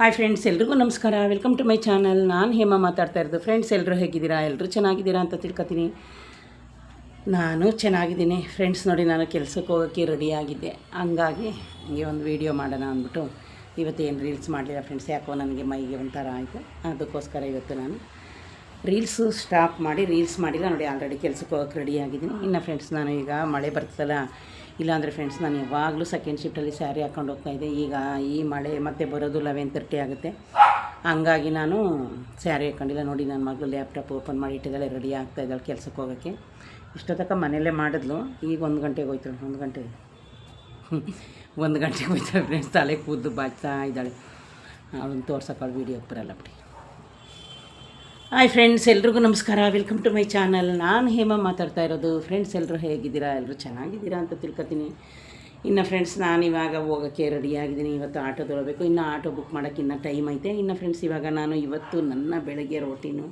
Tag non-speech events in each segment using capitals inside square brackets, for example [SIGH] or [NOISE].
Hi friends ಎಲ್ರಿಗೂ ನಮಸ್ಕಾರ. Welcome to my channel ನಾನು ಹೇಮ ಮಾತಾಡ್ತಾ ಇರೋದು. ಫ್ರೆಂಡ್ಸ್ ಎಲ್ಲರೂ ಹೇಗಿದ್ದೀರಾ? ಎಲ್ಲರೂ ಚೆನ್ನಾಗಿದ್ದೀರಾ ಅಂತ ತಿಳ್ಕೊತೀನಿ. ನಾನು ಚೆನ್ನಾಗಿದ್ದೀನಿ. ಫ್ರೆಂಡ್ಸ್ ನೋಡಿ ನಾನು ಕೆಲಸಕ್ಕೆ ಹೋಗೋಕ್ಕೆ ರೆಡಿಯಾಗಿದ್ದೆ ಹಂಗಾಗಿ ಹಂಗೆ ಒಂದು ವೀಡಿಯೋ ಮಾಡೋಣ ಅಂದ್ಬಿಟ್ಟು ಇವತ್ತೇನು ರೀಲ್ಸ್ ಮಾಡಲಿಲ್ಲ ಫ್ರೆಂಡ್ಸ್ ಯಾಕೋ ನನಗೆ ಮೈಗೆ ಒಂಥರ ಆಯಿತು. ಅದಕ್ಕೋಸ್ಕರ ಇವತ್ತು ನಾನು ರೀಲ್ಸು ಸ್ಟಾಪ್ ಮಾಡಿ ರೀಲ್ಸ್ ಮಾಡಿಲ್ಲ. ನೋಡಿ ಆಲ್ರೆಡಿ ಕೆಲಸಕ್ಕೆ ಹೋಗೋಕೆ ರೆಡಿಯಾಗಿದ್ದೀನಿ ಇನ್ನು ಫ್ರೆಂಡ್ಸ್ ನಾನು ಈಗ ಮಳೆ ಬರ್ತದಲ್ಲ ಇಲ್ಲಾಂದರೆ ಫ್ರೆಂಡ್ಸ್ ನಾನು ಯಾವಾಗಲೂ ಸೆಕೆಂಡ್ ಶಿಫ್ಟಲ್ಲಿ ಸ್ಯಾರಿ ಹಾಕ್ಕೊಂಡು ಹೋಗ್ತಾ ಇದ್ದೆ. ಈಗ ಈ ಮಳೆ ಮತ್ತೆ ಬರೋದು ಲೆವೆನ್ ತರ್ಟಿ ಆಗುತ್ತೆ. ಹಂಗಾಗಿ ನಾನು ಸ್ಯಾರಿ ಹಾಕ್ಕೊಂಡಿಲ್ಲ ನೋಡಿ ನನ್ನ ಮಗಳು ಲ್ಯಾಪ್ಟಾಪ್ ಓಪನ್ ಮಾಡಿ ಇಟ್ಟಿದ್ದಾಳೆ ರೆಡಿ ಆಗ್ತಾ ಇದ್ದಾಳೆ ಕೆಲಸಕ್ಕೆ ಹೋಗೋಕ್ಕೆ. ಇಷ್ಟೊತ್ತಕ ಮನೆಯಲ್ಲೇ ಮಾಡಿದ್ಲು. ಈಗ ಒಂದು ಗಂಟೆಗೆ ಹೋಯ್ತಾಳೆ ಒಂದು ಗಂಟೆ. [LAUGHS] ಒಂದು ಗಂಟೆಗೆ ಹೋಯ್ತಾಳೆ ಫ್ರೆಂಡ್ಸ್ [LAUGHS] ತಲೆ ಕೂದ್ದು ಬಾಚ್ತಾ ಇದ್ದಾಳೆ. ಅವಳನ್ನು ತೋರ್ಸೋಕ್ಕಾಳು ವೀಡಿಯೋ ಬರಲ್ಲ ಬಿಡಿ. ಹಾಯ್ ಫ್ರೆಂಡ್ಸ್ ಎಲ್ರಿಗೂ ನಮಸ್ಕಾರ. ವೆಲ್ಕಮ್ ಟು ಮೈ ಚಾನಲ್ ನಾನು ಹೇಮ ಮಾತಾಡ್ತಾ ಇರೋದು. ಫ್ರೆಂಡ್ಸ್ ಎಲ್ಲರೂ ಹೇಗಿದ್ದೀರಾ? ಎಲ್ಲರೂ ಚೆನ್ನಾಗಿದ್ದೀರಾ ಅಂತ ತಿಳ್ಕೊತೀನಿ. ಇನ್ನು ಫ್ರೆಂಡ್ಸ್ ನಾನು ಇವಾಗ ಹೋಗೋಕ್ಕೆ ರೆಡಿಯಾಗಿದ್ದೀನಿ ಇವತ್ತು ಆಟೋ ತೊಗೊಳ್ಬೇಕು. ಇನ್ನು ಆಟೋ ಬುಕ್ ಮಾಡೋಕ್ಕೆ ಇನ್ನೂ ಟೈಮ್ ಐತೆ. ಇನ್ನು ಫ್ರೆಂಡ್ಸ್ ಇವಾಗ ನಾನು ಇವತ್ತು ನನ್ನ ಬೆಳಗ್ಗೆ ರೋಟೀನು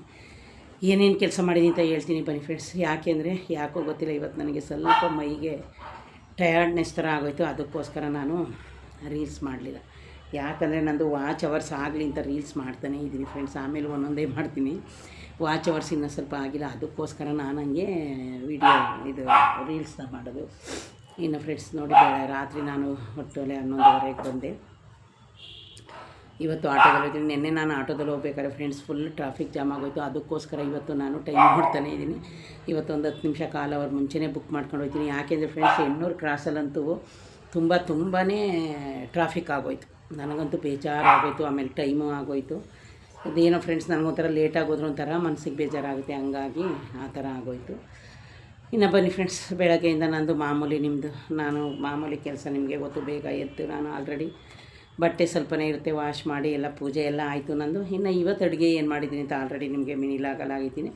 ಏನೇನು ಕೆಲಸ ಮಾಡಿದೀನಿ ಅಂತ ಹೇಳ್ತೀನಿ. ಬನ್ನಿ ಫ್ರೆಂಡ್ಸ್ ಯಾಕೆಂದರೆ ಯಾಕೋ ಗೊತ್ತಿಲ್ಲ. ಇವತ್ತು ನನಗೆ ಸ್ವಲ್ಪ ಮೈಗೆ ಟಯರ್ಡ್ನೆಸ್ ಥರ ಆಗೋಯ್ತು. ಅದಕ್ಕೋಸ್ಕರ ನಾನು ರೀಲ್ಸ್ ಮಾಡಲಿಲ್ಲ. ಯಾಕಂದರೆ ನಂದು ವಾಚ್ ಅವರ್ಸ್ ಆಗಲಿ ಅಂತ ರೀಲ್ಸ್ ಮಾಡ್ತಾನೆ ಇದ್ದೀನಿ ಫ್ರೆಂಡ್ಸ್ ಆಮೇಲೆ ಒಂದೊಂದೇ ಮಾಡ್ತೀನಿ. ವಾಚ್ ಅವರ್ಸ್ ಇನ್ನೂ ಸ್ವಲ್ಪ ಆಗಿಲ್ಲ. ಅದಕ್ಕೋಸ್ಕರ ನಾನು ಹಂಗೆ ವಿಡಿಯೋ ಇದು ರೀಲ್ಸ್ನ ಮಾಡೋದು. ಇನ್ನು ಫ್ರೆಂಡ್ಸ್ ನೋಡಿ ರಾತ್ರಿ ನಾನು ಒಟ್ಟಲೆ ಹನ್ನೊಂದುವರೆಗೆ ಬಂದೆ. ಇವತ್ತು ಆಟೋದಲ್ಲಿ ಹೋಗ್ತೀನಿ. ನಿನ್ನೆ ನಾನು ಆಟೋದಲ್ಲಿ ಹೋಗ್ಬೇಕಾದ್ರೆ ಫ್ರೆಂಡ್ಸ್ ಫುಲ್ ಟ್ರಾಫಿಕ್ ಜಾಮ್ ಆಗೋಯ್ತು. ಅದಕ್ಕೋಸ್ಕರ ಇವತ್ತು ನಾನು ಟೈಮ್ ನೋಡ್ತಾನೆ ಇದ್ದೀನಿ. ಇವತ್ತು ಒಂದು ಹತ್ತು ನಿಮಿಷ ಕಾಲ ಅವ್ರ ಮುಂಚೆನೇ ಬುಕ್ ಮಾಡ್ಕೊಂಡು ಹೋಗ್ತೀನಿ. ಯಾಕೆಂದರೆ ಫ್ರೆಂಡ್ಸ್ ಎಣ್ಣೂರು ಕ್ರಾಸಲ್ಲಂತೂ ತುಂಬ ತುಂಬಾ ಟ್ರಾಫಿಕ್ ಆಗೋಯ್ತು. ನನಗಂತೂ ಬೇಜಾರಾಗೋಯ್ತು, ಆಮೇಲೆ ಟೈಮು ಆಗೋಯ್ತು. ಅದೇನೋ ಫ್ರೆಂಡ್ಸ್ ನನಗೊಂಥರ ಲೇಟ್ ಆಗೋದ್ರು ಒಂಥರ ಮನಸ್ಸಿಗೆ ಬೇಜಾರಾಗುತ್ತೆ, ಹಂಗಾಗಿ ಆ ಥರ ಆಗೋಯ್ತು. ಇನ್ನು ಬನ್ನಿ ಫ್ರೆಂಡ್ಸ್ ಬೆಳಗ್ಗೆಯಿಂದ ನಂದು ಮಾಮೂಲಿ ನಿಮ್ಮದು ನಾನು ಮಾಮೂಲಿ ಕೆಲಸ ನಿಮಗೆ ಗೊತ್ತು, ಬೇಗ ಎದ್ದು ನಾನು ಆಲ್ರೆಡಿ ಬಟ್ಟೆ ಸ್ವಲ್ಪನೇ ಇರುತ್ತೆ ವಾಶ್ ಮಾಡಿ ಎಲ್ಲ ಪೂಜೆ ಎಲ್ಲ ಆಯಿತು ನಂದು. ಇನ್ನು ಇವತ್ತು ಅಡುಗೆ ಏನು ಮಾಡಿದ್ದೀನಿ ಅಂತ ಆಲ್ರೆಡಿ ನಿಮಗೆ ಮಿನಿಲಾಗಲಾಗಿದ್ದೀನಿ.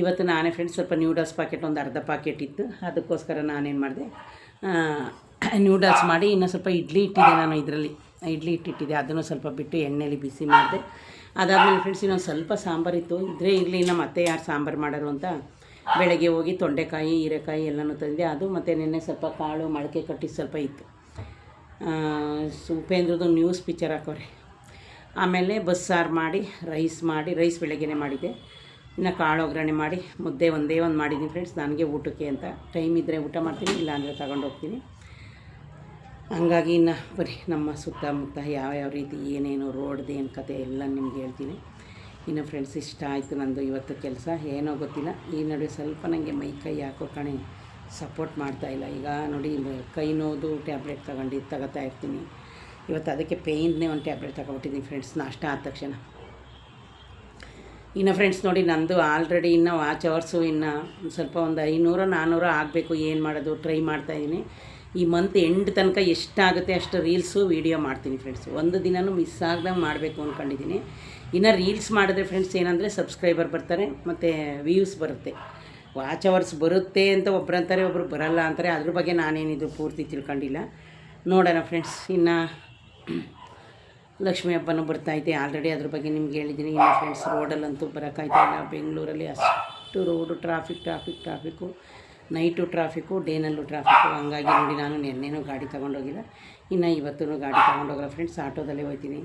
ಇವತ್ತು ನಾನೇ ಫ್ರೆಂಡ್ಸ್ ಸ್ವಲ್ಪ ನ್ಯೂಡಲ್ಸ್ ಪ್ಯಾಕೆಟ್ ಒಂದು ಅರ್ಧ ಪ್ಯಾಕೆಟ್ ಇತ್ತು, ಅದಕ್ಕೋಸ್ಕರ ನಾನೇನು ಮಾಡಿದೆ ನ್ಯೂಡಲ್ಸ್ ಮಾಡಿ ಇನ್ನು ಸ್ವಲ್ಪ ಇಡ್ಲಿ ಇಟ್ಟಿದ್ದೆ ನಾನು ಇದರಲ್ಲಿ. ಇಡ್ಲಿ ಇಟ್ಟಿಟ್ಟಿದ್ದೆ. ಅದನ್ನು ಸ್ವಲ್ಪ ಬಿಟ್ಟು ಎಣ್ಣೆಲಿ ಬಿಸಿ ಮಾಡಿದೆ. ಅದಾದಮೇಲೆ ಫ್ರೆಂಡ್ಸ್ ಇನ್ನೊಂದು ಸ್ವಲ್ಪ ಸಾಂಬಾರಿತ್ತು ಇದ್ದರೆ ಇರಲಿ ನಮ್ಮ ಮತ್ತೆ ಯಾರು ಸಾಂಬಾರು ಮಾಡೋರು ಅಂತ ಬೆಳಗ್ಗೆ ಹೋಗಿ ತೊಂಡೆಕಾಯಿ, ಹೀರೆಕಾಯಿ ಎಲ್ಲನೂ ತಂದೆ. ಅದು ಮತ್ತು ನಿನ್ನೆ ಸ್ವಲ್ಪ ಕಾಳು ಮೊಳಕೆ ಕಟ್ಟಿ ಸ್ವಲ್ಪ ಇತ್ತು. ಉಪೇಂದ್ರದ್ದು ನ್ಯೂಸ್ ಪಿಕ್ಚರ್ ಹಾಕೋರೆ. ಆಮೇಲೆ ಬಸ್ಸಾರು ಮಾಡಿ ರೈಸ್ ಮಾಡಿ ರೈಸ್ ಬೆಳಗ್ಗೆನೇ ಮಾಡಿದ್ದೆ. ಇನ್ನು ಕಾಳು ಒಗ್ಗರಣೆ ಮಾಡಿ, ಮುದ್ದೆ ಒಂದೇ ಒಂದು ಮಾಡಿದ್ದೀನಿ ಫ್ರೆಂಡ್ಸ್ ನನಗೆ ಊಟಕ್ಕೆ ಅಂತ. ಟೈಮ್ ಇದ್ದರೆ ಊಟ ಮಾಡ್ತೀನಿ, ಇಲ್ಲಾಂದರೆ ತಗೊಂಡು ಹೋಗ್ತೀನಿ. ಹಂಗಾಗಿ ಇನ್ನು ಬರೀ ನಮ್ಮ ಸುತ್ತಮುತ್ತ ಯಾವ ಯಾವ ರೀತಿ ಏನೇನು ರೋಡ್ದು ಏನು ಕತೆ ಎಲ್ಲ ನಿಮ್ಗೆ ಹೇಳ್ತೀನಿ. ಇನ್ನು ಫ್ರೆಂಡ್ಸ್ ಇಷ್ಟ ಆಯಿತು ನಂದು ಇವತ್ತು ಕೆಲಸ. ಏನೋ ಗೊತ್ತಿಲ್ಲ. ಈ ನಡುವೆ ಸ್ವಲ್ಪ ನನಗೆ ಮೈ ಕೈ ಹಾಕೋ ಕಣೆ ಸಪೋರ್ಟ್ ಮಾಡ್ತಾ ಇಲ್ಲ. ಈಗ ನೋಡಿ ಕೈ ನೋದು ಟ್ಯಾಬ್ಲೆಟ್ ತಗೊಂಡು ತಗೋತಾ ಇರ್ತೀನಿ. ಇವತ್ತು ಅದಕ್ಕೆ ಪೇಯ್ನ್ನೇ ಒಂದು ಟ್ಯಾಬ್ಲೆಟ್ ತಗೊಬಿಟ್ಟಿದ್ದೀನಿ ಫ್ರೆಂಡ್ಸ್ ನಾಷ್ಟ ಆದ ತಕ್ಷಣ. ಇನ್ನು ಫ್ರೆಂಡ್ಸ್ ನೋಡಿ, ನಂದು ಆಲ್ರೆಡಿ ಇನ್ನು ವಾಚ್ ಅವರ್ಸು ಇನ್ನು ಸ್ವಲ್ಪ ಒಂದು ಐನೂರು ನಾನ್ನೂರು ಆಗಬೇಕು. ಏನು ಮಾಡೋದು? ಟ್ರೈ ಮಾಡ್ತಾಯಿದ್ದೀನಿ ಈ ಮಂತ್ ಎಂಡ್ ತನಕ ಎಷ್ಟಾಗುತ್ತೆ ಅಷ್ಟು ರೀಲ್ಸು ವೀಡಿಯೋ ಮಾಡ್ತೀನಿ ಫ್ರೆಂಡ್ಸ್ ಒಂದು ದಿನವೂ ಮಿಸ್ ಆಗ್ದಂಗೆ ಮಾಡಬೇಕು ಅಂದ್ಕೊಂಡಿದ್ದೀನಿ ಇನ್ನು ರೀಲ್ಸ್ ಮಾಡಿದ್ರೆ ಫ್ರೆಂಡ್ಸ್ ಏನಂದರೆ ಸಬ್ಸ್ಕ್ರೈಬರ್ ಬರ್ತಾರೆ, ಮತ್ತು ವ್ಯೂಸ್ ಬರುತ್ತೆ. ವಾಚ್ ಅವರ್ಸ್ ಬರುತ್ತೆ ಅಂತ ಒಬ್ರು ಅಂತಾರೆ ಒಬ್ಬರು ಬರಲ್ಲ ಅಂತಾರೆ. ಅದ್ರ ಬಗ್ಗೆ ನಾನೇನಿದು ಪೂರ್ತಿ ತಿಳ್ಕೊಂಡಿಲ್ಲ. ನೋಡೋಣ ಫ್ರೆಂಡ್ಸ್ ಇನ್ನು ಲಕ್ಷ್ಮೀ ಹಬ್ಬನೂ ಬರ್ತಾಯಿದೆ ಆಲ್ರೆಡಿ ಅದ್ರ ಬಗ್ಗೆ ನಿಮ್ಗೆ ಹೇಳಿದ್ದೀನಿ ಇನ್ನು ಫ್ರೆಂಡ್ಸ್ ರೋಡಲ್ಲಂತೂ ಬರೋಕ್ಕಾಯ್ತಾ ಇಲ್ಲ. ಬೆಂಗಳೂರಲ್ಲಿ ಅಷ್ಟು road traffic traffic traffic night traffic, ಡೇನಲ್ಲೂ traffic. ಹಂಗಾಗಿ ನೋಡಿ ನಾನು ನಿನ್ನೆನೂ ಗಾಡಿ ತೊಗೊಂಡೋಗಿಲ್ಲ. ಇನ್ನು ಇವತ್ತೂ ಗಾಡಿ ತೊಗೊಂಡೋಗಲ್ಲ ಫ್ರೆಂಡ್ಸ್ ಆಟೋದಲ್ಲೇ ಹೋಗ್ತೀನಿ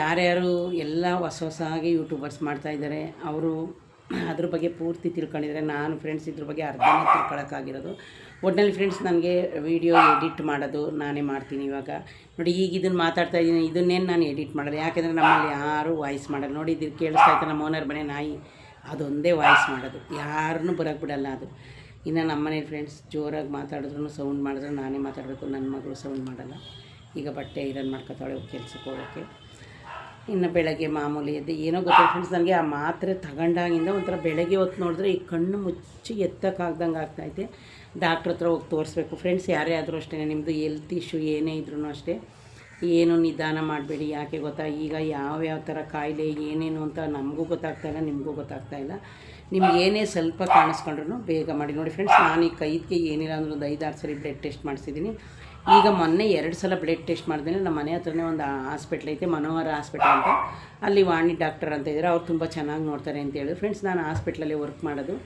ಯಾರ್ಯಾರು ಎಲ್ಲ ಹೊಸ ಹೊಸಾಗಿ ಯೂಟ್ಯೂಬರ್ಸ್ ಮಾಡ್ತಾಯಿದ್ದಾರೆ ಅವರು ಅದ್ರ ಬಗ್ಗೆ ಪೂರ್ತಿ ತಿಳ್ಕೊಂಡಿದ್ದಾರೆ. ನಾನು ಫ್ರೆಂಡ್ಸ್ ಇದ್ರ ಬಗ್ಗೆ ಅರ್ಧನೇ ತಿಳ್ಕೊಳಕ್ಕಾಗಿರೋದು. ಒಟ್ಟಿನಲ್ಲಿ ಫ್ರೆಂಡ್ಸ್ ನನಗೆ ವೀಡಿಯೋ ಎಡಿಟ್ ಮಾಡೋದು ನಾನೇ ಮಾಡ್ತೀನಿ ಇವಾಗ. ನೋಡಿ, ಈಗ ಇದನ್ನು ಮಾತಾಡ್ತಾ ಇದ್ದೀನಿ, ಇದನ್ನೇನು ನಾನು ಎಡಿಟ್ ಮಾಡೋದು ಯಾಕೆಂದರೆ ನಮ್ಮಲ್ಲಿ ಯಾರೂ ವಾಯ್ಸ್ ಮಾಡಲ್ಲ. ನೋಡಿ, ಇದು ಕೇಳಿಸ್ತಾ ಇತ್ತು ನಮ್ಮ ಓನರ್ ಮನೆ ನಾಯಿ. ಅದೊಂದೇ ವಾಯ್ಸ್ ಮಾಡೋದು. ಯಾರನ್ನೂ ಬರೋಕ್ಕೆ ಬಿಡಲ್ಲ ಅದು. ಇನ್ನು ನಮ್ಮ ಮನೇಲಿ ಫ್ರೆಂಡ್ಸ್ ಜೋರಾಗಿ ಮಾತಾಡಿದ್ರು ಸೌಂಡ್ ಮಾಡಿದ್ರು ನಾನೇ ಮಾತಾಡಬೇಕು ನನ್ನ ಮಗಳು ಸೌಂಡ್ ಮಾಡಲ್ಲ. ಈಗ ಬಟ್ಟೆ ಐರನ್ ಮಾಡ್ಕೊತಾಳೆ ಕೆಲ್ಸಕ್ಕೆ ಹೋಗೋಕ್ಕೆ ಇನ್ನು ಬೆಳಗ್ಗೆ ಮಾಮೂಲಿ ಎದ್ದು ಏನೋ ಗೊತ್ತಿಲ್ಲ ಫ್ರೆಂಡ್ಸ್ ನನಗೆ ಆ ಮಾತ್ರೆ ತಗೊಂಡಾಗಿಂದ ಒಂಥರ ಬೆಳಗ್ಗೆ ಹೊತ್ತು ನೋಡಿದ್ರೆ ಈ ಕಣ್ಣು ಮುಚ್ಚಿ ಎತ್ತಕ್ಕಾಗ್ದಂಗೆ ಆಗ್ತೈತೆ ಡಾಕ್ಟ್ರ್ ಹತ್ರ ಹೋಗಿ ತೋರಿಸ್ಬೇಕು. ಫ್ರೆಂಡ್ಸ್ ಯಾರೇ ಆದರೂ ಅಷ್ಟೇ ನಿಮ್ಮದು ಹೆಲ್ತ್ ಇಶ್ಯೂ ಏನೇ ಇದ್ರೂ ಅಷ್ಟೇ. ಏನು ನಿಧಾನ ಮಾಡಬೇಡಿ, ಯಾಕೆ ಗೊತ್ತಾ? ಈಗ ಯಾವ್ಯಾವ ಥರ ಕಾಯಿಲೆ, ಏನೇನು ಅಂತ ನಮಗೂ ಗೊತ್ತಾಗ್ತಾಯಿಲ್ಲ ನಿಮಗೂ ಗೊತ್ತಾಗ್ತಾಯಿಲ್ಲ ನಿಮ್ಗೆ ಏನೇ ಸ್ವಲ್ಪ ಕಾಣಿಸ್ಕೊಂಡ್ರು ಬೇಗ ಮಾಡಿ. ನೋಡಿ ಫ್ರೆಂಡ್ಸ್ ನಾನು ಈ ಕೈಗೆ ಏನಿಲ್ಲ ಅಂದ್ರೆ ಒಂದು ಐದಾರು ಸರಿ ಬ್ಲಡ್ ಟೆಸ್ಟ್ ಮಾಡಿಸಿದ್ದೀನಿ. ಈಗ ಮೊನ್ನೆ ಎರಡು ಸಲ ಬ್ಲಡ್ ಟೆಸ್ಟ್ ಮಾಡಿದ್ರೆ ನಮ್ಮ ಮನೆ ಹತ್ರನೇ ಒಂದು ಹಾಸ್ಪಿಟ್ಲ್ ಐತೆ, ಮನೋಹರ ಹಾಸ್ಪಿಟ್ಲ್ ಅಂತ. ಅಲ್ಲಿ ವಾಣಿ ಡಾಕ್ಟರ್ ಅಂತ ಇದ್ದಾರೆ ಅವ್ರು ತುಂಬ ಚೆನ್ನಾಗಿ ನೋಡ್ತಾರೆ ಅಂತ ಹೇಳಿದ್ರು ಫ್ರೆಂಡ್ಸ್ ನಾನು ಹಾಸ್ಪಿಟ್ಲಲ್ಲಿ ವರ್ಕ್ ಮಾಡೋದು.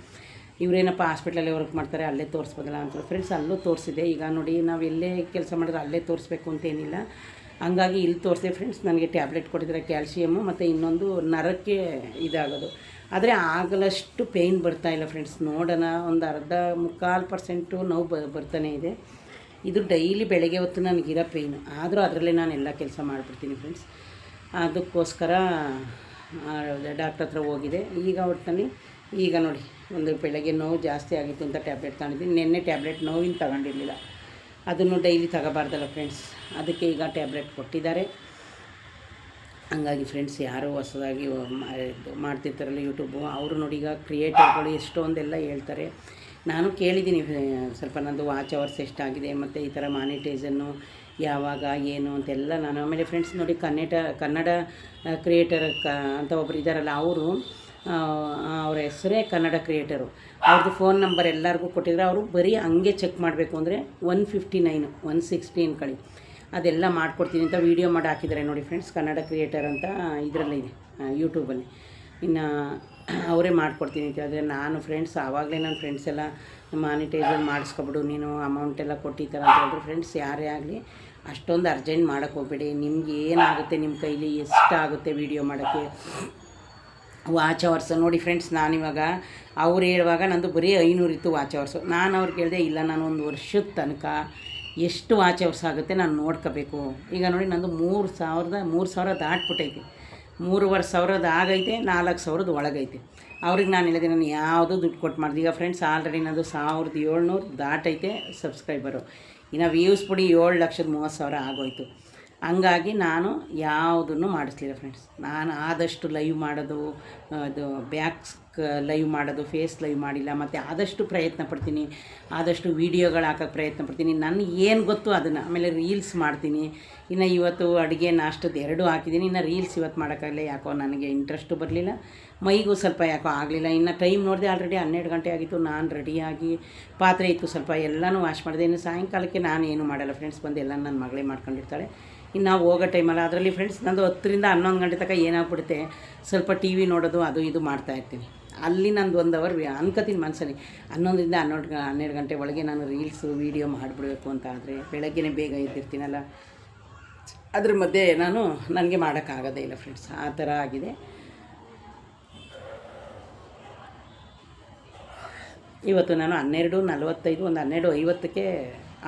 ಇವರೇನಪ್ಪ ಹಾಸ್ಪಿಟ್ಲಲ್ಲೇ ವರ್ಕ್ ಮಾಡ್ತಾರೆ, ಅಲ್ಲೇ ತೋರಿಸ್ಬೋದಲ್ಲ ಅಂತ ಫ್ರೆಂಡ್ಸ್ ಅಲ್ಲೂ ತೋರಿಸಿದೆ ಈಗ ನೋಡಿ ನಾವು ಎಲ್ಲೇ ಕೆಲಸ ಮಾಡಿದ್ರೆ ಅಲ್ಲೇ ತೋರಿಸ್ಬೇಕು ಅಂತೇನಿಲ್ಲ ಹಂಗಾಗಿ ಇಲ್ಲಿ ತೋರಿಸಿದೆ. ಫ್ರೆಂಡ್ಸ್ ನನಗೆ ಟ್ಯಾಬ್ಲೆಟ್ ಕೊಟ್ಟಿದ್ದಾರೆ ಕ್ಯಾಲ್ಶಿಯಮ್ಮು ಮತ್ತು ಇನ್ನೊಂದು ನರಕ್ಕೆ ಇದಾಗೋದು. ಆದರೆ ಆಗಲಷ್ಟು ಪೇಯ್ನ್ ಬರ್ತಾ ಇಲ್ಲ ಫ್ರೆಂಡ್ಸ್ ನೋಡೋಣ, ಒಂದು ಅರ್ಧ ಮುಕ್ಕಾಲು ಪರ್ಸೆಂಟು ನೋವು ಬ ಬರ್ತಾನೆ ಇದೆ. ಇದು ಡೈಲಿ ಬೆಳಗ್ಗೆ ಹೊತ್ತು ನನಗಿರೋ ಪೇಯ್ನು ಆದರೂ ಅದರಲ್ಲೇ ನಾನು ಎಲ್ಲ ಕೆಲಸ ಮಾಡಿಬಿಡ್ತೀನಿ ಫ್ರೆಂಡ್ಸ್ ಅದಕ್ಕೋಸ್ಕರ ಡಾಕ್ಟ್ರ್ ಹತ್ರ ಹೋಗಿದೆ. ಈಗ ಒಟ್ಟಿನಲ್ಲಿ ಈಗ ನೋಡಿ, ಒಂದು ಬೆಳಗ್ಗೆ ನೋವು ಜಾಸ್ತಿ ಆಗಿತ್ತು ಅಂತ ಟ್ಯಾಬ್ಲೆಟ್ ತಗೊಂಡಿದ್ದೀನಿ. ನಿನ್ನೆ ಟ್ಯಾಬ್ಲೆಟ್ ನೋವಿನ ತಗೊಂಡಿರಲಿಲ್ಲ. ಅದನ್ನು ಡೈಲಿ ತಗೋಬಾರ್ದಲ್ಲ ಫ್ರೆಂಡ್ಸ್ ಅದಕ್ಕೆ ಈಗ ಟ್ಯಾಬ್ಲೆಟ್ ಕೊಟ್ಟಿದ್ದಾರೆ. ಹಂಗಾಗಿ ಫ್ರೆಂಡ್ಸ್ ಯಾರು ಹೊಸದಾಗಿ ಮಾಡ್ತಿರ್ತಾರಲ್ಲ ಯೂಟ್ಯೂಬು ಅವರು ನೋಡಿ ಈಗ ಕ್ರಿಯೇಟರ್ಗಳು ಎಷ್ಟೊಂದೆಲ್ಲ ಹೇಳ್ತಾರೆ. ನಾನು ಕೇಳಿದ್ದೀನಿ ಸ್ವಲ್ಪ ನಂದು ವಾಚ್ ಅವರ್ಸ್ ಎಷ್ಟಾಗಿದೆ, ಮತ್ತು ಈ ಥರ ಮಾನಿಟೈಸನ್ನು ಯಾವಾಗ, ಏನು ಅಂತೆಲ್ಲ ನಾನು. ಆಮೇಲೆ ಫ್ರೆಂಡ್ಸ್ ನೋಡಿ ಕನ್ನಡ ಕನ್ನಡ ಕ್ರಿಯೇಟರ್ ಕ, ಅಂತ ಒಬ್ರು ಇದ್ದಾರಲ್ಲ ಅವರು ಅವ್ರ ಹೆಸರೇ ಕನ್ನಡ ಕ್ರಿಯೇಟರು ಅವ್ರದ್ದು ಫೋನ್ ನಂಬರ್ ಎಲ್ಲರಿಗೂ ಕೊಟ್ಟಿದ್ರೆ ಅವರು ಬರೀ ಹಂಗೆ ಚೆಕ್ ಮಾಡಬೇಕು ಅಂದರೆ one fifty nine one sixteen ಅನ್ಕೊಳ್ಳಿ ಅದೆಲ್ಲ ಮಾಡ್ಕೊಡ್ತೀನಿ ಅಂತ ವೀಡಿಯೋ ಮಾಡಿ ಹಾಕಿದ್ದಾರೆ ನೋಡಿ ಫ್ರೆಂಡ್ಸ್ ಕನ್ನಡ ಕ್ರಿಯೇಟರ್ ಅಂತ ಇದರಲ್ಲಿ ಇದೆ ಯೂಟ್ಯೂಬಲ್ಲಿ ಇನ್ನು ಅವರೇ ಮಾಡ್ಕೊಡ್ತೀನಿ ಅಂತ ಹೇಳಿದ್ರೆ ನಾನು ಫ್ರೆಂಡ್ಸ್ ಆವಾಗಲೇ ನನ್ನ ಫ್ರೆಂಡ್ಸ್ ಎಲ್ಲ ಮಾನಿಟೈಸರ್ ಮಾಡಿಸ್ಕೊಬಿಡು, ನೀನು ಅಮೌಂಟ್ ಎಲ್ಲ ಕೊಟ್ಟಿದ್ದಾರೆ ಅಂತ ಹೇಳಿದ್ರು ಫ್ರೆಂಡ್ಸ್ ಯಾರೇ ಆಗಲಿ ಅಷ್ಟೊಂದು ಅರ್ಜೆಂಟ್ ಮಾಡೋಕ್ಕೆ ಹೋಗ್ಬೇಡಿ. ನಿಮ್ಗೆ ಏನಾಗುತ್ತೆ ನಿಮ್ಮ ಕೈಲಿ ಎಷ್ಟಾಗುತ್ತೆ ವೀಡಿಯೋ ಮಾಡೋಕ್ಕೆ? ವಾಚ್ ಅವರ್ಸ್ ನೋಡಿ ಫ್ರೆಂಡ್ಸ್ ನಾನಿವಾಗ ಅವ್ರು ಹೇಳುವಾಗ ನಂದು ಬರೀ ಐನೂರಿತ್ತು ವಾಚ್ ಅವರ್ಸು ನಾನು ಅವ್ರಿಗೆ ಕೇಳಿದೆ, ಇಲ್ಲ, ನಾನು ಒಂದು ವರ್ಷದ ತನಕ ಎಷ್ಟು ಆಚೆ ವರ್ಷ ಆಗುತ್ತೆ ನಾನು ನೋಡ್ಕೋಬೇಕು. ಈಗ ನೋಡಿ ನಂದು ಮೂರು ಸಾವಿರದ, ಮೂರು ಸಾವಿರ ದಾಟ್ಬಿಟ್ಟೈತೆ. ಮೂರುವರೆ ಸಾವಿರದ ಆಗೈತೆ, ನಾಲ್ಕು ಸಾವಿರದ ಒಳಗೈತೆ. ಅವ್ರಿಗೆ ನಾನು ಹೇಳಿದೆ, ನಾನು ಯಾವುದೂ ದುಡ್ಡು ಕೊಟ್ಟು ಮಾಡಿದೆ. ಈಗ ಫ್ರೆಂಡ್ಸ್ ಆಲ್ರೆಡಿ ನಂದು ಸಾವಿರದ ಏಳ್ನೂರು ದಾಟೈತೆ ಸಬ್ಸ್ಕ್ರೈಬರು ಇನ್ನು ವ್ಯೂಸ್ ಪುಡಿ ಏಳು ಲಕ್ಷದ ಮೂವತ್ತು ಸಾವಿರ ಆಗೋಯ್ತು. ಹಂಗಾಗಿ ನಾನು ಯಾವುದನ್ನು ಮಾಡಿಸ್ಲಿಲ್ಲ ಫ್ರೆಂಡ್ಸ್ ನಾನು ಆದಷ್ಟು ಲೈವ್ ಮಾಡೋದು, ಅದು ಬ್ಯಾಕ್ಸ್ ಲೈವ್ ಮಾಡೋದು ಫೇಸ್ ಲೈವ್ ಮಾಡಿಲ್ಲ, ಮತ್ತು ಆದಷ್ಟು ಪ್ರಯತ್ನ ಪಡ್ತೀನಿ. ಆದಷ್ಟು ವೀಡಿಯೋಗಳು ಹಾಕೋಕ್ಕೆ ಪ್ರಯತ್ನ ಪಡ್ತೀನಿ. ನನಗೆ ಏನು ಗೊತ್ತು ಅದನ್ನು, ಆಮೇಲೆ ರೀಲ್ಸ್ ಮಾಡ್ತೀನಿ. ಇನ್ನು ಇವತ್ತು ಅಡುಗೆ ನಾಷ್ಟದ್ದು ಎರಡೂ ಹಾಕಿದ್ದೀನಿ. ಇನ್ನು ರೀಲ್ಸ್ ಇವತ್ತು ಮಾಡೋಕ್ಕಾಗಲಿಲ್ಲ. ಯಾಕೋ ನನಗೆ ಇಂಟ್ರೆಸ್ಟು ಬರಲಿಲ್ಲ. ಮೈಗೂ ಸ್ವಲ್ಪ ಯಾಕೋ ಆಗಲಿಲ್ಲ. ಇನ್ನು ಟೈಮ್ ನೋಡಿದೆ ಆಲ್ರೆಡಿ ಹನ್ನೆರಡು ಗಂಟೆ ಆಗಿತ್ತು. ನಾನು ರೆಡಿಯಾಗಿ ಪಾತ್ರೆ ಇತ್ತು. ಸ್ವಲ್ಪ ಎಲ್ಲನೂ ವಾಶ್ ಮಾಡಿದೆ. ಇನ್ನು ಸಾಯಂಕಾಲಕ್ಕೆ ನಾನು ಏನು ಮಾಡಲ್ಲ ಫ್ರೆಂಡ್ಸ್ ಬಂದು ಎಲ್ಲ ನನ್ನ ಮಗಳೇ ಮಾಡ್ಕೊಂಡಿರ್ತಾಳೆ. ಇನ್ನು ನಾವು ಹೋಗೋ ಟೈಮಲ್ಲ ಅದರಲ್ಲಿ ಫ್ರೆಂಡ್ಸ್ ನಂದು ಹತ್ತರಿಂದ ಹನ್ನೊಂದು ಗಂಟೆ ತನಕ ಏನಾಗ್ಬಿಡುತ್ತೆ? ಸ್ವಲ್ಪ ಟಿ ವಿ ನೋಡೋದು, ಅದು ಇದು ಮಾಡ್ತಾ ಇರ್ತೀನಿ. ಅಲ್ಲಿ ನಂದು ಒಂದು ಅವರ್ ಅನ್ಕೋತೀನಿ ಮನಸ್ಸಲ್ಲಿ ಹನ್ನೊಂದರಿಂದ ಹನ್ನೆರಡು ಹನ್ನೆರಡು ಗಂಟೆ ಒಳಗೆ ನಾನು ರೀಲ್ಸು ವೀಡಿಯೋ ಮಾಡಿಬಿಡಬೇಕು ಅಂತ ಆದರೆ ಬೆಳಗ್ಗೆನೇ ಬೇಗ ಎದ್ದಿರ್ತೀನಲ್ಲ. ಅದ್ರ ಮಧ್ಯೆ ನಾನು ನನಗೆ ಮಾಡೋಕ್ಕಾಗೋದೇ ಇಲ್ಲ ಫ್ರೆಂಡ್ಸ್ ಆ ಥರ ಆಗಿದೆ. ಇವತ್ತು ನಾನು ಹನ್ನೆರಡು ನಲವತ್ತೈದು, ಒಂದು ಹನ್ನೆರಡು ಐವತ್ತಕ್ಕೆ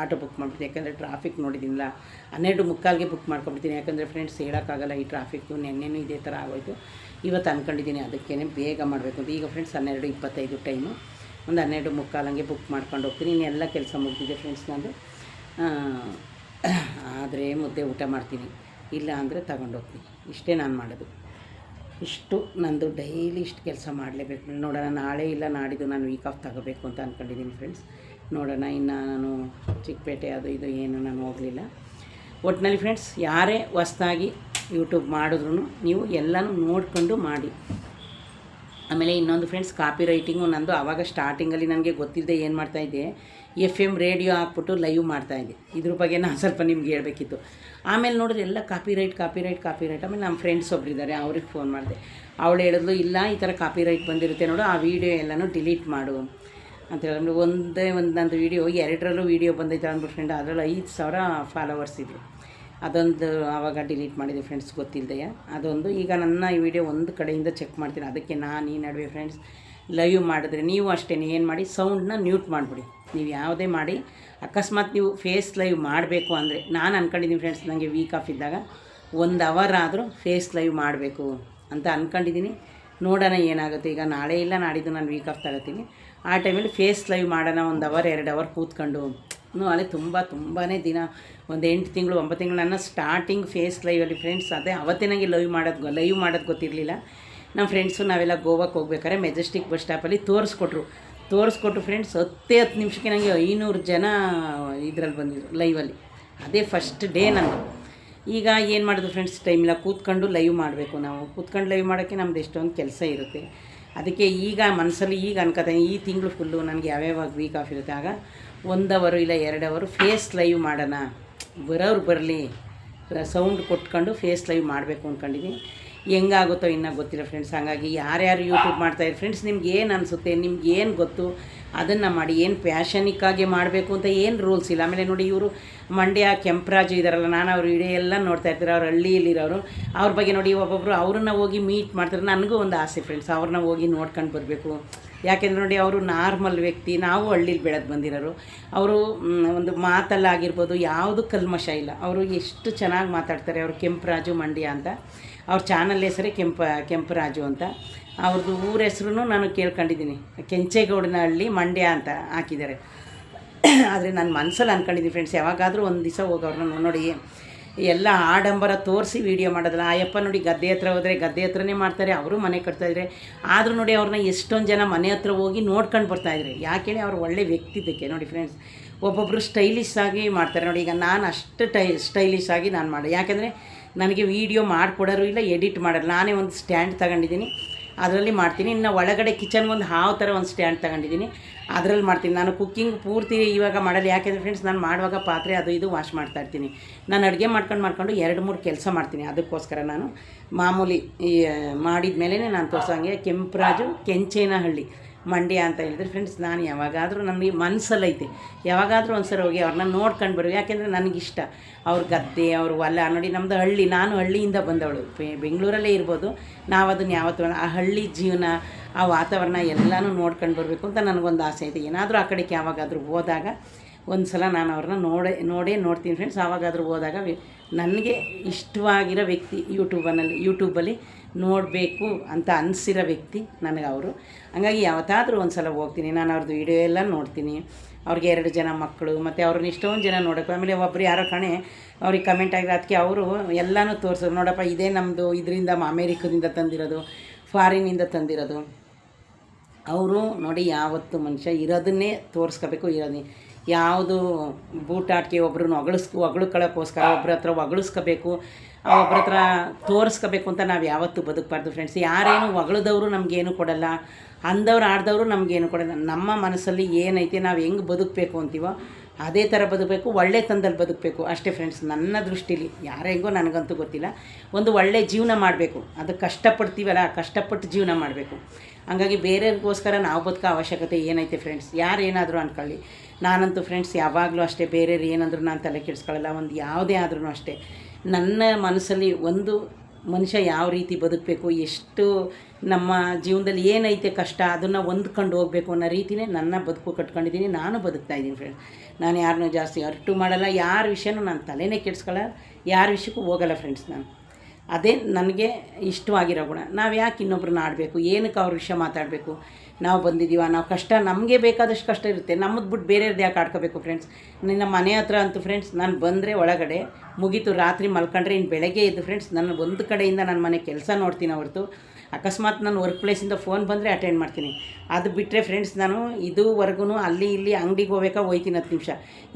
ಆಟೋ ಬುಕ್ ಮಾಡ್ಬಿಡ್ತೀನಿ. ಯಾಕಂದರೆ ಟ್ರಾಫಿಕ್ ನೋಡಿದ್ದೀನಿಲ್ಲ, ಹನ್ನೆರಡು ಮುಕ್ಕಾಲ್ಗೆ ಬುಕ್ ಮಾಡ್ಕೊಬಿಡ್ತೀನಿ ಯಾಕಂದರೆ ಫ್ರೆಂಡ್ಸ್ ಹೇಳೋಕ್ಕಾಗಲ್ಲ ಈ ಟ್ರಾಫಿಕ್ಕು ನೆನ್ನೆನೂ ಇದೇ ಥರ ಆಗೋಯ್ತು. ಇವತ್ತು ಅಂದ್ಕೊಂಡಿದ್ದೀನಿ ಅದಕ್ಕೇ ಬೇಗ ಮಾಡಬೇಕು. ಈಗ ಫ್ರೆಂಡ್ಸ್ ಹನ್ನೆರಡು ಇಪ್ಪತ್ತೈದು ಟೈಮು ಒಂದು ಹನ್ನೆರಡು ಮುಕ್ಕಾಲಂಗೆ ಬುಕ್ ಮಾಡ್ಕೊಂಡು ಹೋಗ್ತೀನಿ. ಇನ್ನೆಲ್ಲ ಕೆಲಸ ಮುಗಿದಿದೆ ಫ್ರೆಂಡ್ಸ್ ನಾನು ಆದರೆ ಮುದ್ದೆ ಊಟ ಮಾಡ್ತೀನಿ. ಇಲ್ಲ ಅಂದರೆ ತಗೊಂಡು ಹೋಗ್ತೀನಿ. ಇಷ್ಟೇ ನಾನು ಮಾಡೋದು. ಇಷ್ಟು ನಂದು ಡೈಲಿ ಇಷ್ಟು ಕೆಲಸ ಮಾಡಲೇಬೇಕು. ನೋಡೋಣ, ನಾಳೆ ಇಲ್ಲ, ನಾಡಿದ್ದು ನಾನು ವೀಕ್ ಆಫ್ ತಗೋಬೇಕು ಅಂತ ಅಂದ್ಕೊಂಡಿದ್ದೀನಿ ಫ್ರೆಂಡ್ಸ್ ನೋಡೋಣ, ಇನ್ನು ನಾನು ಚಿಕ್ಕಪೇಟೆ ಅದು ಇದು ಏನು, ನಾನು ಹೋಗಲಿಲ್ಲ. ಒಟ್ಟಿನಲ್ಲಿ ಫ್ರೆಂಡ್ಸ್ ಯಾರೇ ಹೊಸ್ದಾಗಿ ಯೂಟ್ಯೂಬ್ ಮಾಡಿದ್ರು ನೀವು ಎಲ್ಲನೂ ನೋಡಿಕೊಂಡು ಮಾಡಿ. ಆಮೇಲೆ ಇನ್ನೊಂದು ಫ್ರೆಂಡ್ಸ್ ಕಾಪಿ ರೈಟಿಂಗು ನಂದು ಆವಾಗ ಸ್ಟಾರ್ಟಿಂಗಲ್ಲಿ ನನಗೆ ಗೊತ್ತಿಲ್ಲದೆ ಏನು ಮಾಡ್ತಾಯಿದ್ದೆ ಎಫ್ ಎಂ ರೇಡಿಯೋ ಹಾಕ್ಬಿಟ್ಟು ಲೈವ್ ಮಾಡ್ತಾಯಿದ್ದೆ ಇದ್ರ ಬಗ್ಗೆ ನಾನು ಸ್ವಲ್ಪ ನಿಮ್ಗೆ ಹೇಳಬೇಕಿತ್ತು. ಆಮೇಲೆ ನೋಡಿದ್ರೆ ಎಲ್ಲ copyright copyright copyright ಆಮೇಲೆ ನಮ್ಮ ಫ್ರೆಂಡ್ಸ್ ಒಬ್ಬರಿದ್ದಾರೆ ಅವ್ರಿಗೆ ಫೋನ್ ಮಾಡಿದೆ. ಅವಳು ಹೇಳಿದ್ಲು, ಇಲ್ಲ, ಈ ಥರ ಕಾಪಿ ರೈಟ್ ಬಂದಿರುತ್ತೆ ನೋಡು, ಆ ವೀಡಿಯೋ ಎಲ್ಲನೂ ಡಿಲೀಟ್ ಮಾಡು. ಅಂತ ಹೇಳಿದ್ರೆ. ಒಂದೇ ಒಂದು ನಂದು ವೀಡಿಯೋ ಎರಡರಲ್ಲೂ ವೀಡಿಯೋ ಬಂದೈತೆ ಅಂದ್ಬಿಟ್ಟು ಫ್ರೆಂಡ್ ಅದರಲ್ಲಿ ಐದು ಸಾವಿರ ಫಾಲೋವರ್ಸ್ ಇದ್ದರು ಅದೊಂದು ಆವಾಗ ಡಿಲೀಟ್ ಮಾಡಿದೆ ಫ್ರೆಂಡ್ಸ್ ಗೊತ್ತಿಲ್ಲದೆಯ ಅದೊಂದು, ಈಗ ನನ್ನ ಈ ವಿಡಿಯೋ ಒಂದು ಕಡೆಯಿಂದ ಚೆಕ್ ಮಾಡ್ತೀನಿ. ಅದಕ್ಕೆ ನಾನು ಈ ನಡುವೆ ಫ್ರೆಂಡ್ಸ್ ಲೈವ್ ಮಾಡಿದ್ರೆ ನೀವು ಅಷ್ಟೇ ಏನು ಮಾಡಿ? ಸೌಂಡನ್ನ ಮ್ಯೂಟ್ ಮಾಡಿಬಿಡಿ. ನೀವು ಯಾವುದೇ ಮಾಡಿ. ಅಕಸ್ಮಾತ್ ನೀವು ಫೇಸ್ ಲೈವ್ ಮಾಡಬೇಕು ಅಂದರೆ, ನಾನು ಅಂದ್ಕೊಂಡಿದ್ದೀನಿ ಫ್ರೆಂಡ್ಸ್ ನನಗೆ ವೀಕ್ ಆಫ್ ಇದ್ದಾಗ ಒಂದು ಅವರ್ ಆದರೂ ಫೇಸ್ ಲೈವ್ ಮಾಡಬೇಕು ಅಂತ ಅಂದ್ಕೊಂಡಿದ್ದೀನಿ ನೋಡೋಣ ಏನಾಗುತ್ತೆ. ಈಗ ನಾಳೆ ಇಲ್ಲ, ನಾಡಿದ್ದು ನಾನು ವೀಕ್ ಆಫ್ ತಗೋತೀನಿ. ಆ ಟೈಮಲ್ಲಿ ಫೇಸ್ ಲೈವ್ ಮಾಡೋಣ, ಒಂದು ಅವರ್ ಎರಡು ಅವರ್ ಕೂತ್ಕೊಂಡು ಅಲ್ಲೇ ತುಂಬ ತುಂಬಾ ದಿನ, ಒಂದು ಎಂಟು ತಿಂಗಳು, ಒಂಬತ್ತು ತಿಂಗಳು ನನ್ನ ಸ್ಟಾರ್ಟಿಂಗ್ ಫೇಸ್ ಲೈವಲ್ಲಿ ಫ್ರೆಂಡ್ಸ್ ಅದೇ ಅವತ್ತೇ ನನಗೆ ಲೈವ್ ಮಾಡೋದು ಲೈವ್ ಮಾಡೋದು ಗೊತ್ತಿರಲಿಲ್ಲ. ನಮ್ಮ ಫ್ರೆಂಡ್ಸು ನಾವೆಲ್ಲ ಗೋವಾಕ್ಕೆ ಹೋಗ್ಬೇಕಾದ್ರೆ ಮೆಜೆಸ್ಟಿಕ್ ಬಸ್ ಸ್ಟಾಪಲ್ಲಿ ತೋರಿಸ್ಕೊಟ್ರು. ತೋರಿಸ್ಕೊಟ್ರು ಫ್ರೆಂಡ್ಸ್ ಹತ್ತೇ ಹತ್ತು ನಿಮಿಷಕ್ಕೆ ನನಗೆ ಐನೂರು ಜನ ಇದರಲ್ಲಿ ಬಂದಿದ್ರು ಲೈವಲ್ಲಿ ಅದೇ ಫಸ್ಟ್ ಡೇ ನಂದು. ಈಗ ಏನು ಮಾಡಿದ್ರು ಫ್ರೆಂಡ್ಸ್ ಟೈಮಿಲ್ಲ ಕೂತ್ಕೊಂಡು ಲೈವ್ ಮಾಡಬೇಕು ನಾವು. ಕೂತ್ಕೊಂಡು ಲೈವ್ ಮಾಡೋಕ್ಕೆ ನಮ್ದು ಎಷ್ಟೊಂದು ಕೆಲಸ ಇರುತ್ತೆ. ಅದಕ್ಕೆ ಈಗ ಮನಸ್ಸಲ್ಲಿ ಈಗ ಅನ್ಕೋತೀನಿ, ಈ ತಿಂಗಳು ಫುಲ್ಲು ನನಗೆ ಯಾವ್ಯಾವಾಗ ವೀಕ್ ಆಫ್ ಇರುತ್ತೆ. ಆಗ ಒಂದು ಅವರು ಇಲ್ಲ ಎರಡು ಅವರು ಫೇಸ್ ಲೈವ್ ಮಾಡೋಣ. ಬರೋರು ಬರಲಿ. ಸೌಂಡ್ ಕೊಟ್ಕೊಂಡು ಫೇಸ್ ಲೈವ್ ಮಾಡಬೇಕು ಅಂದ್ಕೊಂಡಿದ್ದೀನಿ ಹೆಂಗಾಗುತ್ತೋ ಇನ್ನೂ ಗೊತ್ತಿಲ್ಲ ಫ್ರೆಂಡ್ಸ್ ಹಾಗಾಗಿ ಯಾರ್ಯಾರು ಯೂಟ್ಯೂಬ್ ಮಾಡ್ತಾಯಿದ್ರು ಫ್ರೆಂಡ್ಸ್ ನಿಮ್ಗೆ ಏನು ಅನಿಸುತ್ತೆ? ನಿಮ್ಗೆ ಏನು ಗೊತ್ತು? ಅದನ್ನು ಮಾಡಿ ಏನು ಪ್ಯಾಷನಿಕ್ಕಾಗಿ ಮಾಡಬೇಕು ಅಂತ ಏನು ರೂಲ್ಸ್ ಇಲ್ಲ? ಆಮೇಲೆ ನೋಡಿ ಇವರು ಮಂಡ್ಯ, ಕೆಂಪರಾಜು ಇದ್ದಾರಲ್ಲ ನಾನು ಅವ್ರ ವಿಡಿಯೋ ಎಲ್ಲ ನೋಡ್ತಾ ಇರ್ತಾರೆ ಅವ್ರ ಹಳ್ಳಿಯಲ್ಲಿರೋರು. ಅವ್ರ ಬಗ್ಗೆ ನೋಡಿ ಒಬ್ಬೊಬ್ಬರು ಅವ್ರನ್ನ ಹೋಗಿ ಮೀಟ್ ಮಾಡ್ತಾರೆ. ನನಗೂ ಒಂದು ಆಸೆ ಫ್ರೆಂಡ್ಸ್ ಅವ್ರನ್ನ ಹೋಗಿ ನೋಡ್ಕೊಂಡು ಬರಬೇಕು. ಯಾಕೆಂದ್ರೆ ನೋಡಿ, ಅವರು ನಾರ್ಮಲ್ ವ್ಯಕ್ತಿ, ನಾವು ಹಳ್ಳಿಲಿ ಬೆಳೆದು ಬಂದಿರೋರು. ಅವರು ಒಂದು ಒಂದು ಮಾತಲ್ಲಾಗಿರ್ಬೋದು, ಯಾವುದು ಕಲ್ಮಶ ಇಲ್ಲ. ಅವರು ಎಷ್ಟು ಚೆನ್ನಾಗಿ ಮಾತಾಡ್ತಾರೆ, ಅವರು ಕೆಂಪರಾಜು ಮಂಡ್ಯ ಅಂತ. ಅವ್ರ ಚಾನಲ್ ಹೆಸರೇ ಕೆಂಪ, ಕೆಂಪರಾಜು ಅಂತ. ಅವ್ರದ್ದು ಊರ ಹೆಸ್ರು ನಾನು ಕೇಳ್ಕೊಂಡಿದ್ದೀನಿ. ಕೆಂಚೇಗೌಡನಹಳ್ಳಿ ಮಂಡ್ಯ ಅಂತ ಹಾಕಿದ್ದಾರೆ. [CLEARS THROAT] ಆದರೆ ನನ್ನ ಮನಸ್ಸಲ್ಲಿ ಅಂದ್ಕೊಂಡಿದ್ದೀನಿ ಫ್ರೆಂಡ್ಸ್ ಯಾವಾಗಾದರೂ ಒಂದು ದಿವಸ ಹೋಗೋರು ನೋಡಿ. ಎಲ್ಲ ಆಡಂಬರ ತೋರಿಸಿ ವೀಡಿಯೋ ಮಾಡೋದಲ್ಲ ಆಯಪ್ಪ ನೋಡಿ, ಗದ್ದೆ ಹತ್ರ ಹೋದರೆ ಗದ್ದೆ ಹತ್ರನೇ ಮಾಡ್ತಾರೆ, ಅವರು ಮನೆ ಕಟ್ತಾಯಿದ್ರೆ ಆದರೂ ನೋಡಿ ಅವ್ರನ್ನ ಎಷ್ಟೊಂದು ಜನ ಮನೆ ಹತ್ರ ಹೋಗಿ ನೋಡ್ಕೊಂಡು ಯಾಕೆ ಹೇಳಿ ಅವ್ರು ಒಳ್ಳೆ ವ್ಯಕ್ತಿತ್ವಕ್ಕೆ ನೋಡಿ ಫ್ರೆಂಡ್ಸ್ ಒಬ್ಬೊಬ್ಬರು ಸ್ಟೈಲಿಶ್ ಆಗಿ ಮಾಡ್ತಾರೆ. ನೋಡಿ, ಈಗ ನಾನು ಅಷ್ಟು ಟೈ ಸ್ಟೈಲಿಶ್ ಆಗಿ ನಾನು ಮಾಡಿದೆ. ಯಾಕೆಂದರೆ, ನನಗೆ ವೀಡಿಯೋ ಮಾಡಿಕೊಡೋರು ಇಲ್ಲ ಎಡಿಟ್ ಮಾಡೋರು ನಾನೇ ಒಂದು ಸ್ಟ್ಯಾಂಡ್ ತಗೊಂಡಿದ್ದೀನಿ. ಅದರಲ್ಲಿ ಮಾಡ್ತೀನಿ. ಇನ್ನು ಒಳಗಡೆ ಕಿಚನ್ಗೆ ಒಂದು ಹಾವು ಥರ ಒಂದು ಸ್ಟ್ಯಾಂಡ್ ತಗೊಂಡಿದ್ದೀನಿ. ಅದರಲ್ಲಿ ಮಾಡ್ತೀನಿ. ನಾನು ಕುಕ್ಕಿಂಗ್ ಪೂರ್ತಿ ಇವಾಗ ಮಾಡಲ್ಲ. ಯಾಕೆಂದರೆ ಫ್ರೆಂಡ್ಸ್ ನಾನು ಮಾಡುವಾಗ ಪಾತ್ರೆ ಅದು ಇದು ವಾಶ್ ಮಾಡ್ತಾ ಇರ್ತೀನಿ. ನಾನು ಅಡುಗೆ ಮಾಡ್ಕೊಂಡು ಮಾಡ್ಕೊಂಡು ಎರಡು ಮೂರು ಕೆಲಸ ಮಾಡ್ತೀನಿ. ಅದಕ್ಕೋಸ್ಕರ ನಾನು ಮಾಮೂಲಿ ಈ ಮಾಡಿದ ಮೇಲೆ ನಾನು ತೋರ್ಸೋಂಗೆ ಕೆಂಪರಾಜು ಕೆಂಚೇನಹಳ್ಳಿ. ಮಂಡ್ಯ ಅಂತ ಹೇಳಿದ್ರೆ ಫ್ರೆಂಡ್ಸ್ ನಾನು ಯಾವಾಗಾದರೂ ನನಗೆ ಮನಸ್ಸಲ್ಲೈತೆ ಯಾವಾಗಾದರೂ ಒಂದು ಸರಿ ಹೋಗಿ ಅವ್ರನ್ನ ನೋಡ್ಕೊಂಡು ಬರೋ ಯಾಕೆಂದರೆ ನನಗಿಷ್ಟ. ಅವ್ರ ಗದ್ದೆ, ಅವ್ರ ಹೊಲ. ನೋಡಿ ನಮ್ಮದು ಹಳ್ಳಿ, ನಾನು ಹಳ್ಳಿಯಿಂದ ಬಂದವಳು. ಬೆಂಗಳೂರಲ್ಲೇ ಇರ್ಬೋದು. ನಾವು ಅದನ್ನು ಯಾವತ್ತೂ ಆ ಹಳ್ಳಿ ಜೀವನ, ಆ ವಾತಾವರಣ ಎಲ್ಲನೂ ನೋಡ್ಕೊಂಡು ಬರಬೇಕು ಅಂತ ನನಗೊಂದು ಆಸೆ ಐತೆ ಏನಾದರೂ ಆ ಕಡೆಗೆ ಯಾವಾಗಾದರೂ ಹೋದಾಗ ಒಂದು ಸಲ ನಾನು ಅವ್ರನ್ನ ನೋಡೇ ನೋಡೇ ನೋಡ್ತೀನಿ ಫ್ರೆಂಡ್ಸ್ ಆವಾಗಾದರೂ ಹೋದಾಗ ನನಗೆ ಇಷ್ಟವಾಗಿರೋ ವ್ಯಕ್ತಿ ಯೂಟ್ಯೂಬನಲ್ಲಿ ಯೂಟ್ಯೂಬಲ್ಲಿ ನೋಡಬೇಕು ಅಂತ ಅನಿಸಿರೋ ವ್ಯಕ್ತಿ ನನಗೆ ಅವರು. ಹಂಗಾಗಿ ಯಾವತ್ತಾದರೂ ಒಂದು ಸಲ ಹೋಗ್ತೀನಿ ನಾನು ಅವ್ರದ್ದು ವಿಡಿಯೋ ಎಲ್ಲ ನೋಡ್ತೀನಿ. ಅವ್ರಿಗೆ ಎರಡು ಜನ ಮಕ್ಕಳು ಮತ್ತು ಅವ್ರನ್ನ ಇಷ್ಟೊಂದು ಜನ ನೋಡೋಕೆ ಆಮೇಲೆ ಒಬ್ಬರು ಯಾರೋ ಕಣೆ ಅವ್ರಿಗೆ ಕಮೆಂಟ್ ಆಗಿರೋ ಅದಕ್ಕೆ ಅವರು ಎಲ್ಲನೂ ತೋರಿಸೋದು ನೋಡಪ್ಪ ಇದೇ ನಮ್ಮದು ಇದರಿಂದ ಅಮೇರಿಕದಿಂದ ತಂದಿರೋದು ಫಾರಿನಿಂದ ತಂದಿರೋದು. ಅವರು ನೋಡಿ ಯಾವತ್ತು ಮನುಷ್ಯ ಇರೋದನ್ನೇ ತೋರಿಸ್ಕೋಬೇಕು ಇರೋದಿ ಯಾವುದು ಬೂಟಾಟಿಕೆ ಒಬ್ರನ್ನ ಹೊಗಳಿಸ್ ಹೊಗಳ್ಕೊಳ್ಳೋಕ್ಕೋಸ್ಕರ ಒಬ್ಬರ ಹತ್ರ ಹೊಗಳಿಸ್ಕೋಬೇಕು ಒಬ್ರ ಹತ್ರ ತೋರಿಸ್ಕೋಬೇಕು ಅಂತ ನಾವು ಯಾವತ್ತೂ ಬದುಕಬಾರ್ದು ಫ್ರೆಂಡ್ಸ್ ಯಾರೇನು ಹೊಗಳಿದವರು ನಮಗೇನು ಕೊಡಲ್ಲ, ಅಂದವ್ರು ಆಡ್ದವರು ನಮಗೇನು ಕೊಡಲ್ಲ. ನಮ್ಮ ಮನಸ್ಸಲ್ಲಿ ಏನೈತೆ ನಾವು ಹೆಂಗೆ ಬದುಕಬೇಕು ಅಂತೀವೋ ಅದೇ ಥರ ಬದುಕಬೇಕು, ಒಳ್ಳೆ ತಂದಲ್ಲಿ ಬದುಕಬೇಕು. ಅಷ್ಟೇ ಫ್ರೆಂಡ್ಸ್ ನನ್ನ ದೃಷ್ಟಿಲಿ ಯಾರೆಂಗೋ ನನಗಂತೂ ಗೊತ್ತಿಲ್ಲ. ಒಂದು ಒಳ್ಳೆ ಜೀವನ ಮಾಡಬೇಕು. ಅದು ಕಷ್ಟಪಡ್ತೀವಲ್ಲ ಕಷ್ಟಪಟ್ಟು ಜೀವನ ಮಾಡಬೇಕು. ಹಂಗಾಗಿ ಬೇರೆಯವ್ರಿಗೋಸ್ಕರ ನಾವು ಬದುಕೋ ಅವಶ್ಯಕತೆ ಏನೈತೆ ಫ್ರೆಂಡ್ಸ್ ಯಾರೇನಾದರೂ ಅಂದ್ಕೊಳ್ಳಿ ನಾನಂತೂ ಫ್ರೆಂಡ್ಸ್ ಯಾವಾಗಲೂ ಅಷ್ಟೇ, ಬೇರೆಯವ್ರು ಏನಂದ್ರೂ ನಾನು ತಲೆ ಕೆಡಿಸ್ಕೊಳ್ಳಲ್ಲ, ಒಂದು ಯಾವುದೇ ಆದ್ರೂ ಅಷ್ಟೇ. ನನ್ನ ಮನಸ್ಸಲ್ಲಿ ಒಂದು ಮನುಷ್ಯ ಯಾವ ರೀತಿ ಬದುಕಬೇಕು, ಎಷ್ಟು ನಮ್ಮ ಜೀವನದಲ್ಲಿ ಏನೈತೆ ಕಷ್ಟ, ಅದನ್ನು ಹೊಂದ್ಕೊಂಡು ಹೋಗಬೇಕು ಅನ್ನೋ ರೀತಿಯೇ ನನ್ನ ಬದುಕು ಕಟ್ಕೊಂಡಿದ್ದೀನಿ, ನಾನು ಬದುಕ್ತಾ ಇದ್ದೀನಿ ಫ್ರೆಂಡ್ ನಾನು ಯಾರನ್ನೂ ಜಾಸ್ತಿ ಅರ್ಟು ಮಾಡಲ್ಲ, ಯಾರ ವಿಷಯನೂ ನಾನು ತಲೆನೇ ಕೆಡಿಸ್ಕೊಳ್ಳಲ್ಲ, ಯಾರ ವಿಷಯಕ್ಕೂ ಹೋಗಲ್ಲ ಫ್ರೆಂಡ್ಸ್ ನಾನು. ಅದೇ ನನಗೆ ಇಷ್ಟವಾಗಿರೋ ಗುಣ. ನಾವು ಯಾಕೆ ಇನ್ನೊಬ್ರನ್ನ ಆಡಬೇಕು, ಏನಕ್ಕೆ ಅವ್ರ ವಿಷಯ ಮಾತಾಡಬೇಕು? ನಾವು ಬಂದಿದ್ದೀವ ನಾವು ಕಷ್ಟ, ನಮಗೆ ಬೇಕಾದಷ್ಟು ಕಷ್ಟ ಇರುತ್ತೆ. ನಮ್ಮದು ಬಿಟ್ಟು ಬೇರೆಯವ್ರದ್ದು ಯಾಕೆ ಆಡ್ಕೋಬೇಕು ಫ್ರೆಂಡ್ಸ್ ನಿನ್ನ ಮನೆ ಹತ್ರ ಅಂತೂ ಫ್ರೆಂಡ್ಸ್ ನಾನು ಬಂದರೆ ಒಳಗಡೆ ಮುಗೀತು ರಾತ್ರಿ ಮಲ್ಕೊಂಡ್ರೆ ಇನ್ನು ಬೆಳಗ್ಗೆ ಇದ್ದು ಫ್ರೆಂಡ್ಸ್ ನನ್ನ ಒಂದು ಕಡೆಯಿಂದ ನನ್ನ ಮನೆ ಕೆಲಸ ನೋಡ್ತೀನಿ ಹೊರತು. ಅಕಸ್ಮಾತ್ ನಾನು ವರ್ಕ್ ಪ್ಲೇಸಿಂದ ಫೋನ್ ಬಂದರೆ ಅಟೆಂಡ್ ಮಾಡ್ತೀನಿ. ಅದು ಬಿಟ್ಟರೆ ಫ್ರೆಂಡ್ಸ್ ನಾನು ಇದುವರೆಗೂ ಅಲ್ಲಿ ಇಲ್ಲಿ ಅಂಗಡಿಗೆ ಹೋಗ್ಬೇಕಾ ಹೋಯ್ತೀನಿ ಹತ್ತು ನಿಮಿಷ.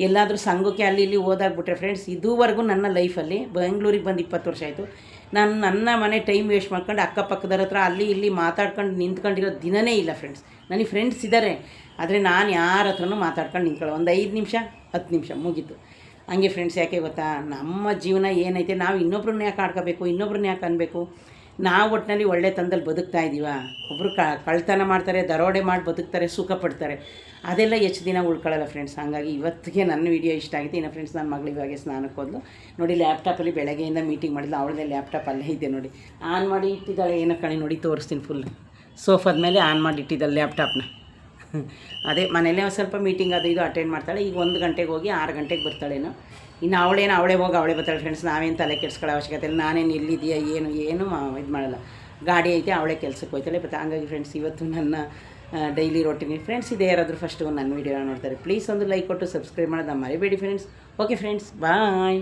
ಎಲ್ಲಾದರೂ ಸಂಘಕ್ಕೆ ಅಲ್ಲಿ ಇಲ್ಲಿ ಹೋದಾಗ್ಬಿಟ್ರೆ ಫ್ರೆಂಡ್ಸ್ ಇದುವರೆಗೂ ನನ್ನ ಲೈಫಲ್ಲಿ ಬೆಂಗಳೂರಿಗೆ ಬಂದು ಇಪ್ಪತ್ತು ವರ್ಷ ಆಯಿತು. ನಾನು ನನ್ನ ಮನೆ ಟೈಮ್ ವೇಸ್ಟ್ ಮಾಡ್ಕೊಂಡು ಅಕ್ಕಪಕ್ಕದವ್ರ ಹತ್ರ ಅಲ್ಲಿ ಇಲ್ಲಿ ಮಾತಾಡ್ಕೊಂಡು ನಿಂತ್ಕೊಂಡಿರೋ ದಿನವೇ ಇಲ್ಲ ಫ್ರೆಂಡ್ಸ್ ನನಗೆ ಫ್ರೆಂಡ್ಸ್ ಇದ್ದಾರೆ ಆದರೆ ನಾನು ಯಾರ ಹತ್ರನೂ ಮಾತಾಡ್ಕೊಂಡು ನಿಂತ್ಕೊಳ್ಳೋ ಒಂದು ಐದು ನಿಮಿಷ, ಹತ್ತು ನಿಮಿಷ ಮುಗೀತು. ಹಂಗೆ ಫ್ರೆಂಡ್ಸ್ ಯಾಕೆ ಗೊತ್ತಾ? ನಮ್ಮ ಜೀವನ ಏನೈತೆ? ನಾವು ಇನ್ನೊಬ್ರನ್ನ ಯಾಕೆ ಆಡ್ಕೋಬೇಕು? ಇನ್ನೊಬ್ರನ್ನ ಯಾಕೆ ಅನ್ಬೇಕು? ನಾವು ಒಟ್ಟಿನಲ್ಲಿ ಒಳ್ಳೆ ತಂದಲ್ಲಿ ಬದುಕ್ತಾ ಇದ್ದೀವ ಒಬ್ಬರು ಕಳ್ತನ ಮಾಡ್ತಾರೆ, ದರೋಡೆ ಮಾಡಿ ಬದುಕ್ತಾರೆ, ಸುಖ ಪಡ್ತಾರೆ. ಅದೆಲ್ಲ ಎಷ್ಟು ದಿನ ಉಳ್ಕೊಳ್ಳಲ್ಲ ಫ್ರೆಂಡ್ಸ್ ಹಾಗಾಗಿ ಇವತ್ತಿಗೆ ನನ್ನ ವಿಡಿಯೋ ಇಷ್ಟ ಆಗಿದೆ ಇನ್ನು ಫ್ರೆಂಡ್ಸ್ ನನ್ನ ಮಗಳು ಇವಾಗೆ ಸ್ನಾನಕ್ಕೆ ಹೋದ್ಲು. ನೋಡಿ ಲ್ಯಾಪ್ಟಾಪಲ್ಲಿ ಬೆಳಗ್ಗೆಯಿಂದ ಮೀಟಿಂಗ್ ಮಾಡಿದ್ಲು. ಅವಳದೇ ಲ್ಯಾಪ್ಟಾಪ್ ಅಲ್ಲೇ ಇದೆ ನೋಡಿ. ಆನ್ ಮಾಡಿ ಇಟ್ಟಿದ್ದಾಳೆ. ಏನೋ ಕಣಿ, ನೋಡಿ, ತೋರಿಸ್ತೀನಿ ಫುಲ್ ಸೋಫಾದ ಮೇಲೆ ಆನ್ ಮಾಡಿ ಇಟ್ಟಿದ್ದಾಳೆ ಲ್ಯಾಪ್ಟಾಪ್ನ [LAUGHS] ಅದೇ ಮನೇಲೇ ಒಂದು ಸ್ವಲ್ಪ ಮೀಟಿಂಗ್ ಅದು ಇದು ಅಟೆಂಡ್ ಮಾಡ್ತಾಳೆ. ಈಗ ಒಂದು ಗಂಟೆಗೆ ಹೋಗಿ ಆರು ಗಂಟೆಗೆ ಬರ್ತಾಳೇನೋ. ಇನ್ನು ಅವಳೇನು ಅವಳೇ ಹೋಗಿ ಅವಳೇ ಬರ್ತಾಳೆ ಫ್ರೆಂಡ್ಸ್ ನಾವೇನು ತಲೆ ಕೆಡ್ಸ್ಕೊಳ್ಳೋ ಅವಶ್ಯಕತೆ ಇಲ್ಲ. ನಾನೇನು ಎಲ್ಲಿದೆಯಾ ಏನು ಏನು ಇದು ಮಾಡಲ್ಲ. ಗಾಡಿ ಐತೆ, ಅವಳೇ ಕೆಲಸಕ್ಕೆ ಹೋಯ್ತಾಳೆ. ಬಟ್ ಹಂಗಾಗಿ ಫ್ರೆಂಡ್ಸ್ ಇವತ್ತು ನನ್ನ ಡೈಲಿ ರೊಟೀನಿ ಫ್ರೆಂಡ್ಸ್ ಇದೆ ಯಾರಾದರೂ ಫಸ್ಟು ನನ್ನ ವೀಡಿಯೋ ನೋಡ್ತಾರೆ. ಪ್ಲೀಸ್ ಒಂದು ಲೈಕ್ ಕೊಟ್ಟು ಸಬ್ಸ್ಕ್ರೈಬ್ ಮಾಡೋದು ಮರಿಬೇಡಿ ಫ್ರೆಂಡ್ಸ್ ಓಕೆ ಫ್ರೆಂಡ್ಸ್ ಬಾಯ್